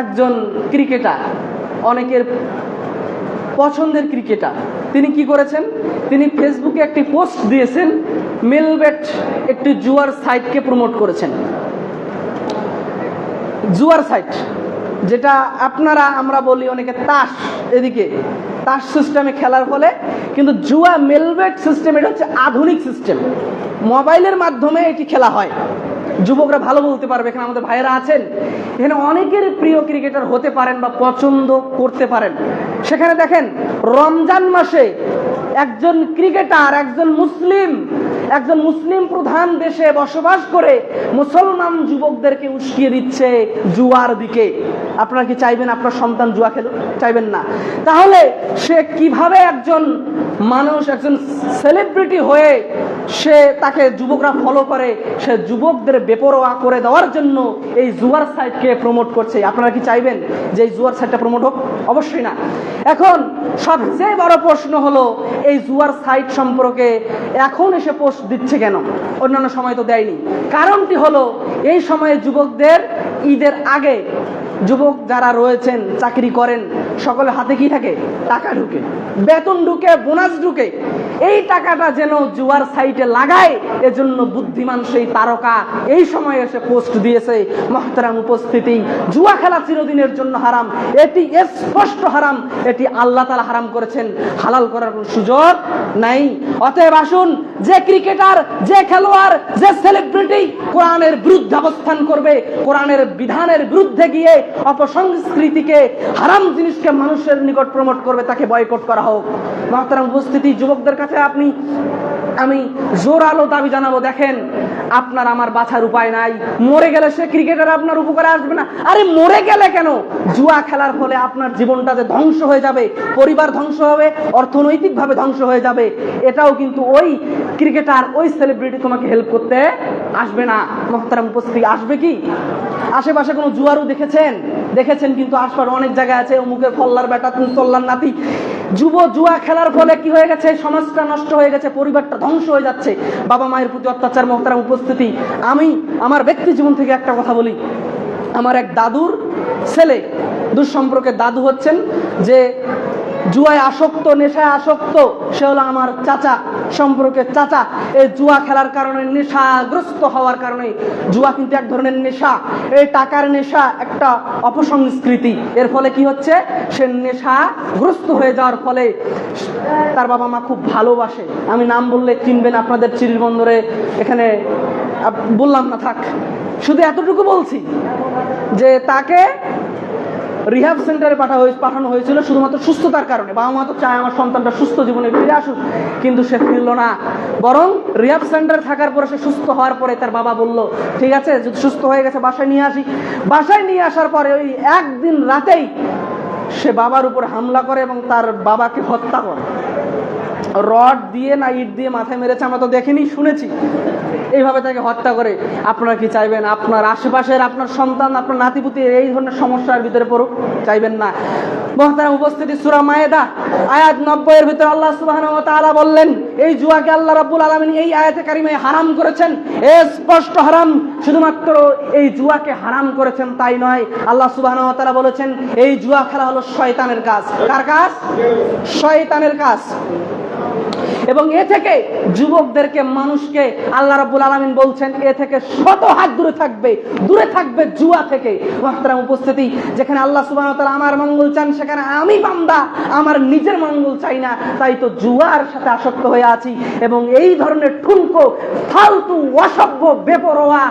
একজন ক্রিকেটার, অনেকের পছন্দের ক্রিকেটার। তিনি কি করেছেন? তিনি ফেসবুকে একটি পোস্ট দিয়েছেন, মেলবেট একটি জুয়ার সাইটকে প্রমোট করেছেন। জুয়ার সাইট, যেটা আপনারা, আমরা বলি অনেকে তাস এদিকে। তাস সিস্টেমে খেলার ফলে, কিন্তু জুয়া মেলবেট সিস্টেম এটা হচ্ছে আধুনিক সিস্টেম মোবাইলের মাধ্যমে এটি খেলা হয়। যুবকরা ভালো বলতে পারবে, এখানে আমাদের ভাইয়েরা আছেন। এখানে অনেকের প্রিয় ক্রিকেটার হতে পারেন বা পছন্দ করতে পারেন। সেখানে দেখেন, রমজান মাসে একজন ক্রিকেটার, একজন মুসলিম একজন মুসলিম প্রধান দেশে বসবাস করে মুসলমান যুবকদেরকে উস্কিয়ে দিচ্ছে জুয়ার দিকে। আপনারা কি চাইবেন আপনার সন্তান জুয়া খেলো? চাইবেন না। তাহলে সে কীভাবে একজন মানুষ, একজন সেলিব্রিটি হয়ে সে তাকে যুবকরা ফলো করে, সে যুবকদের বেপরোয়া করে দেওয়ার জন্য এই জুয়ার সাইটকে প্রমোট করছে। আপনারা কি চাইবেন যে এই জুয়ার সাইটটা প্রমোট হোক? অবশ্যই না। এখন সবচেয়ে বড় প্রশ্ন হলো, এই জুয়ার সাইট সম্পর্কে এখন এসে পোস্ট দিচ্ছে কেন? অন্যান্য সময় তো দেয়নি। কারণটি হলো, এই সময়ে যুবকদের, ঈদের আগে যুবক যারা রয়েছেন, চাকরি করেন সকলে হাতে কি থাকে? টাকা ঢুকে, বেতন ঢুকে, বোনাস ঢুকে। এই টাকাটা যেন জুয়ার সাইটে লাগায়, এজন্য বুদ্ধিমান সেই তারকা এই সময় এসে পোস্ট দিয়েছে, মহতারাম উপস্থিতি, জুয়া খেলা চিরদিনের জন্য হারাম, এটি স্পষ্ট হারাম, এটি আল্লাহ তালা হারাম করেছেন, হালাল করার কোনো সুযোগ নাই। অতএব আসুন যে ক্রিকেটার, যে খেলোয়াড়, যে সেলিব্রিটি কোরআনের বিরুদ্ধে অবস্থান করবে, কোরআনের বিধানের বিরুদ্ধে গিয়ে অপসংস্কৃতিকে, হারাম জিনিসকে মানুষের নিকট প্রমোট করবে, তাকে বয়কট করা হোক। মহতারাম উপস্থিতি, যুবকদের কাছে আপনি আমি জোরালো দাবি জানাব, দেখেন, আপনার আমার বাছার উপায় নাই। মরে গেলে সে ক্রিকেটার আপনার উপকারে আসবে না। আরে মরে গেলে কেন? জুয়া খেলার ফলে আপনার জীবনটা যে ধ্বংস হয়ে যাবে, পরিবার ধ্বংস হবে, অর্থনৈতিকভাবে ধ্বংস হয়ে যাবে, এটাও কিন্তু ওই ক্রিকেটার, ওই সেলিব্রিটি তোমাকে হেল্প করতে আসবে না। মহতারাম উপস্থিতি আসবে কি? আশেপাশে কোনো জুয়ারও দেখেছেন? দেখেছেন কিন্তু আসবার অনেক জায়গায় আছে, অমুকের ফল্লার বেটা তল্লার নাতি। যুব জুয়া খেলার ফলে কি হয়ে গেছে? সমাজটা নষ্ট হয়ে গেছে, পরিবারটা ধ্বংস হয়ে যাচ্ছে। বাবা মায়ের প্রতি অত্যাচার মহতার উপস্থিতি। আমি আমার ব্যক্তি জীবন থেকে একটা কথা বলি। আমার এক দাদুর ছেলে দুঃসম্পর্কে দাদু হচ্ছেন যে জুয়ায় আসক্ত, নেশায় আসক্ত, সে হলো আমার চাচা সম্পর্কে চাচা। এই জুয়া খেলার কারণে নেশাগ্রস্ত হওয়ার কারণে জুয়া কিন্তু এক ধরনের নেশা। এই টাকার নেশা একটা অপসংস্কৃতি। এর ফলে কি হচ্ছে? সে নেশাগ্রস্ত হয়ে যাওয়ার ফলে তার বাবা মা খুব ভালোবাসে। আমি নাম বললে চিনবেন আপনাদের চিরির বন্দরে এখানে বললাম না, থাক। শুধু এতটুকু বলছি যে তাকে রিহাব সেন্টারে পাঠা হয়ে পাঠানো হয়েছিল শুধুমাত্র সুস্থতার কারণে। বাবা মা তো চায় আমার সন্তানটা সুস্থ জীবনে ফিরে আসুক, কিন্তু সে ফিরল না। বরং রিহাব সেন্টারে থাকার পরে সে সুস্থ হওয়ার পরে তার বাবা বলল, ঠিক আছে, যদি সুস্থ হয়ে গেছে, বাসায় নিয়ে আসি। বাসায় নিয়ে আসার পরে ওই একদিন রাতেই সে বাবার উপর হামলা করে এবং তার বাবাকে হত্যা করে। রড দিয়ে না ইট দিয়ে মাথায় মেরেছে আমরা তো দেখিনি, শুনেছি। এইভাবে তাকে হত্যা করে। আপনারা কি চাইবেন? আপনার আশেপাশের আপনার সন্তান, আপনার নাতিপুতি এই ধরনের সমস্যার ভিতরে পড়ুক? চাইবেন না। মহতারাম, উপস্থিতি সুরা মায়েদা। আয়াত নব্বইয়ের ভিতরে আল্লাহ সুবাহ বললেন, এই জুয়াকে আল্লাহ রাবুল আলমিন এই আয়াতে কারিমে হারাম করেছেন। এ স্পষ্ট হারাম, শুধুমাত্র এই জুয়াকে হারাম করেছেন তাই নয়। আল্লাহ সুবাহ বলেছেন, এই জুয়া খেলা হলো শয়তানের কাজ। কার কাজ? শয়তানের কাজ। এবং এ থেকে যুবকদেরকে, মানুষকে আল্লাহ রাব্বুল আলামিন বলছেন, এ থেকে শত হাত দূরে থাকবে দূরে থাকবে জুয়া থেকে। মহতারাম উপস্থিতি, যেখানে আল্লাহ ওয়া আমার মঙ্গল চান, সেখানে আমি বান্দা, আমার নিজের মঙ্গল চাই না, তাই তো জুয়ার সাথে আসক্ত হয়ে আছি। এবং এই ধরনের ঠুনকো, ফালতু, অসভ্য, বেপরোয়া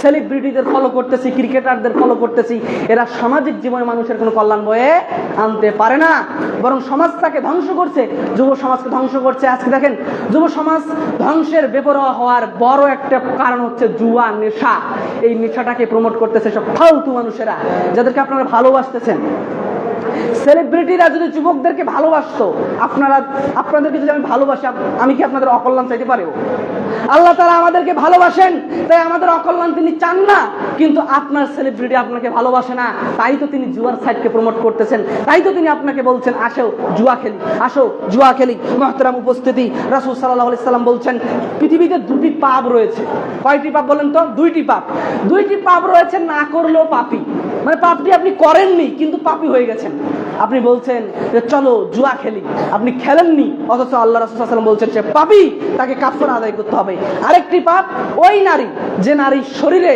সেলিব্রিটিদের ফলো করতেছি ক্রিকেটারদের ফলো করতেছি, এরা সামাজিক জীবনে মানুষের কোনো কল্যাণ বয়ে আনতে পারে না। বরং সমাজটাকে ধ্বংস করছে, যুব সমাজকে ধ্বংস করছে। আজকে দেখেন, যুব সমাজ ধ্বংসের বেপরোয়া হওয়ার বড় একটা কারণ হচ্ছে জুয়া, নেশা। এই নেশাটাকে প্রমোট করতেছে সব ফালতু মানুষেরা, যাদেরকে আপনারা ভালোবাসতেছেন। সেলিব্রিটিরা যদি যুবকদেরকে ভালোবাসতো, আপনারা আপনাদেরকে যদি আমি ভালোবাসি, আমি কি আপনাদের অকল্যাণ চাইতে পারিও? আল্লাহ তারা আমাদেরকে ভালোবাসেন, তাই আমাদের অকল্যাণ তিনি চান না। কিন্তু আপনার সেলিব্রিটি আপনাকে ভালোবাসে না, তাই তো তিনি জুয়ার সাইডকে প্রমোট করতেছেন। তাই তো তিনি আপনাকে বলছেন, আসো জুয়া খেলি, আসো জুয়া খেলি। মহতরাম উপস্থিতি, রাসুল সাল্লাহ সাল্লাম বলছেন, পৃথিবীতে দুটি পাপ রয়েছে। কয়টি পাপ বলেন তো? দুইটি পাপ। দুইটি পাপ রয়েছে, না করলেও পাপি। মানে পাপটি আপনি করেননি, কিন্তু পাপি হয়ে গেছেন। আপনি বলছেন যে চলো জুয়া খেলি। আপনি খেলেননি, অথচ আল্লাহ রাসুল বলছেন সে পাপি, তাকে কাফরা আদায় করতে হবে। আরেকটি পাপ, ওই নারী, যে নারী শরীরে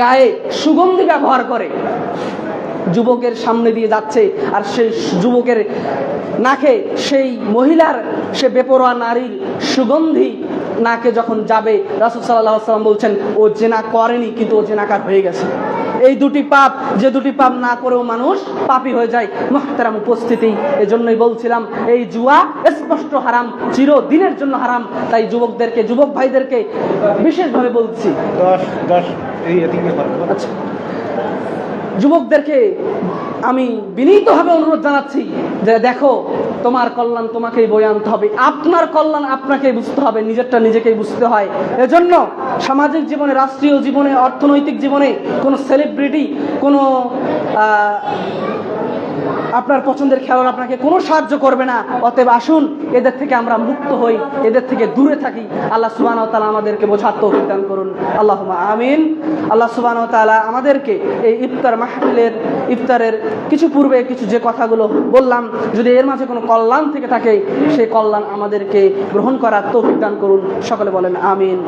গায়ে সুগন্ধি ব্যবহার করে, যুবকের সামনে দিয়ে যাচ্ছে আর সেই যুবকের নাকে সেই মহিলার, সে বেপরোয়া নারীর সুগন্ধি নাকে যখন যাবে, রাসুল সাল্লাহ সাল্লাম বলছেন, ও জেনা করেনি, কিন্তু ও জেনাকার হয়ে গেছে। এই দুটি পাপ যে দুটি পাপ না করেও মানুষ পাপি হয়ে যায়। মহতারাম উপস্থিতি এজন্যই বলছিলাম এই জুয়া স্পষ্ট হারাম চিরদিনের জন্য হারাম। তাই যুবকদেরকে যুবক ভাইদেরকে বিশেষভাবে বলছি। আচ্ছা। যুবকদেরকে আমি বিনীতভাবে অনুরোধ জানাচ্ছি যে দেখো তোমার কল্যাণ তোমাকেই বয়ে আনতে হবে। আপনার কল্যাণ আপনাকেই বুঝতে হবে, নিজেরটা নিজেকেই বুঝতে হয়। এজন্য সামাজিক জীবনে, রাষ্ট্রীয় জীবনে, অর্থনৈতিক জীবনে কোনো সেলিব্রিটি কোনো আপনার পছন্দের খেলোয়াড় আপনাকে কোনো সাহায্য করবে না। অতএব আসুন, এদের থেকে আমরা মুক্ত হই, এদের থেকে দূরে থাকি। আল্লাহ সুবাহ তালা আমাদেরকে বোঝার তৌফিক দান করুন। আল্লাহ আমিন। আল্লাহ সুবাহ তালা আমাদেরকে এই ইফতার মাহফিলের, ইফতারের কিছু পূর্বে কিছু যে কথাগুলো বললাম, যদি এর মাঝে কোনো কল্যাণ থেকে থাকে, সেই কল্যাণ আমাদেরকে গ্রহণ করার তৌফিক দান করুন। সকলে বলেন আমিন।